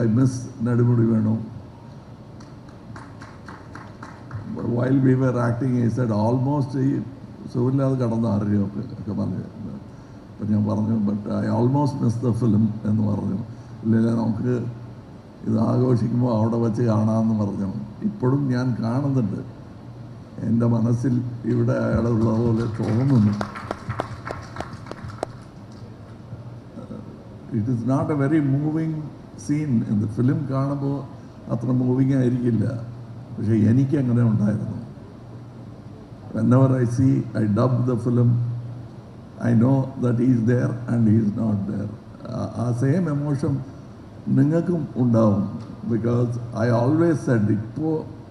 I miss Nedumudi Venu while we were acting I said almost ഈ സുഖമില്ലാതെ കടന്ന അറിയോ ഒക്കെ പറഞ്ഞു. അപ്പം ഞാൻ പറഞ്ഞു but I almost miss the film എന്ന് പറഞ്ഞു. ഇല്ല നമുക്ക് ഇത് ആഘോഷിക്കുമ്പോൾ അവിടെ വെച്ച് കാണാമെന്ന് പറഞ്ഞു. ഇപ്പോഴും ഞാൻ കാണുന്നുണ്ട്. എന്റെ മനസ്സിൽ ഇവിടെ അയാളുള്ളതുപോലെ തോന്നുന്നു. It is not a very moving scene എന്ത് ഫിലിം കാണുമ്പോൾ അത്ര മൂവിങ് ആയിരിക്കില്ല. പക്ഷെ എനിക്ക് അങ്ങനെ ഉണ്ടായിരുന്നു. Whenever I see, I dub the film, I know that is is there and he is not there. ആ- ആ സെയിം എമോഷൻ നിങ്ങൾക്കും ഉണ്ടാവും. ബിക്കോസ് ഐ ഓൾവേസ് സെഡ് ഇപ്പോൾ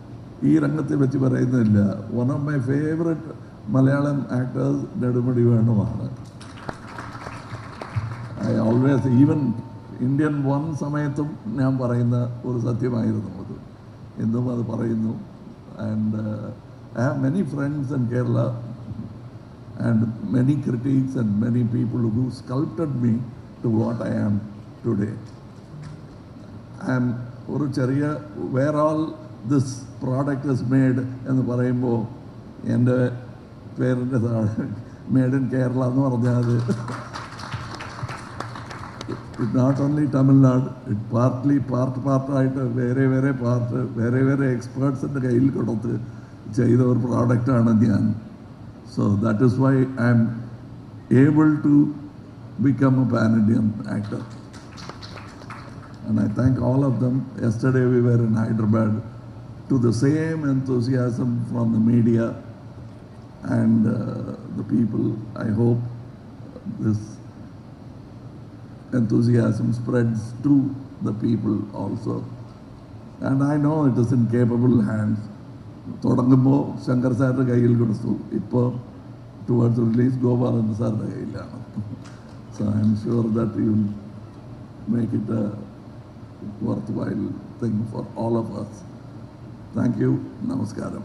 ഈ രംഗത്തെ വെച്ച് പറയുന്നില്ല one of my favourite Malayalam actors Nedumudi വേണുമാണ് I always even Indian one സമയത്തും ഞാൻ പറയുന്ന ഒരു സത്യമായിരുന്നു അത്. എന്നും അത് പറയുന്നു. And I have many friends in Kerala and many critics and many people who sculpted me to what I am today I am ഒരു ചെറിയ where all this product is made എന്ന് പറയുമ്പോൾ എന്റെ പേരിന്റെ മെയ്ഡ് ഇൻ കേരള എന്ന് പറഞ്ഞാൽ It not only Tamil Nadu it partly part പാർട്ടായിട്ട് വേറെ വേറെ പാർട്ട് വേറെ വേറെ എക്സ്പേർട്സിൻ്റെ കയ്യിൽ കൊടുത്ത് ചെയ്ത ഒരു പ്രോഡക്റ്റാണ് ഞാൻ so that is why I'm able to become a pan Indian actor And I thank all of them. Yesterday we were in Hyderabad to the same enthusiasm from the media and uh, the people. I hope this enthusiasm spreads to the people also. And I know it is in capable hands. തുടങ്ങുമ്പോൾ ശങ്കർ സാറിൻ്റെ കയ്യിൽ കൊടുത്തു ഇപ്പോൾ towards release Gopalan സാറിൻ്റെ കയ്യിലാണ് so I'm sure that you make it a worthwhile thing for all of us. Thank you. Namaskaram.